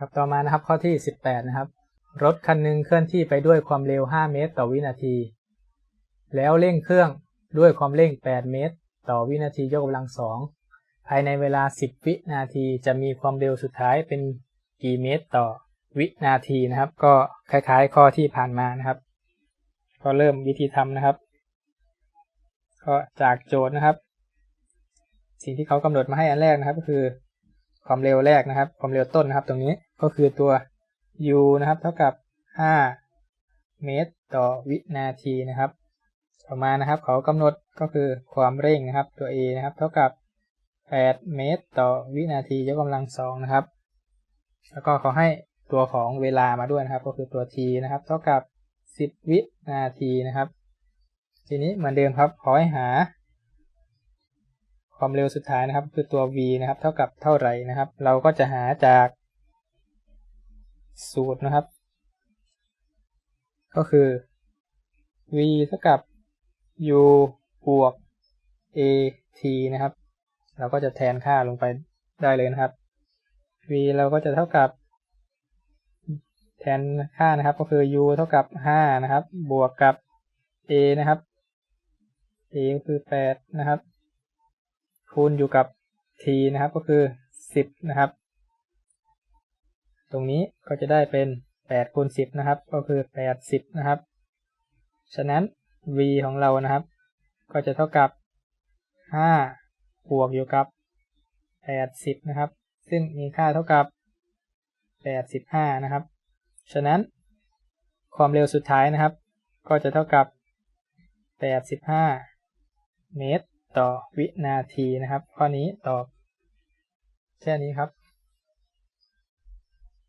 ครับต่อมานะครับข้อที่ 18 นะครับ รถคันหนึ่งเคลื่อนที่ไปด้วยความเร็ว 5 เมตร ต่อวินาที แล้วเร่งเครื่องด้วยความเร่ง 8 เมตร ต่อวินาทียกกำลังสองภายในเวลา 10 วินาทีจะมีความเร็วสุดท้ายเป็นกี่เมตรต่อวินาทีนะครับ ก็คล้ายๆ ข้อที่ผ่านมานะครับ ก็เริ่มวิธีทำนะครับ ก็จากโจทย์นะครับ สิ่งที่เขากำหนดมาให้อันแรกนะครับก็คือ ความเร็วแรกนะครับ ความเร็วต้นนะครับ ตรงนี้ก็คือตัว u นะครับ เท่ากับ 5 เมตรต่อวินาทีนะครับ ต่อมานะครับ เขากำหนดก็คือความเร่งนะครับ ตัว a นะครับ เท่ากับ 8 เมตรต่อวินาทียกกำลังสองนะครับ แล้วก็เขาให้ตัวของเวลามาด้วยนะครับ ก็คือตัว t นะครับ เท่ากับ 10 วินาทีนะครับ ทีนี้เหมือนเดิมครับขอให้หา ความเร็วสุดท้ายนะครับ คือตัว v นะครับ เท่ากับเท่าไหร่นะครับ เราก็จะหาจากสูตรนะครับ ก็คือ v เท่ากับ u บวก a t นะครับ เราก็จะแทนค่าลงไปได้เลยนะครับ v เราก็จะเท่ากับ แทนค่านะครับ ก็คือ u เท่ากับ 5 นะครับ บวกกับ a นะครับ a ก็คือ 8 นะครับ คูณอยู่กับ t นะครับก็คือ 10 นะครับ ตรงนี้ก็จะได้เป็น8คูณ10 นะครับ ก็คือ 80 นะครับ ฉะนั้น v ของเรานะครับ ก็จะเท่ากับ 5 บวกอยู่กับ 80 นะครับ ซึ่งมีค่าเท่ากับ 85 นะครับ ฉะนั้น ความเร็วสุดท้ายนะครับ ก็จะเท่ากับ 85 เมตร ต่อวินาทีนะครับ ข้อนี้ตอบแค่นี้ครับ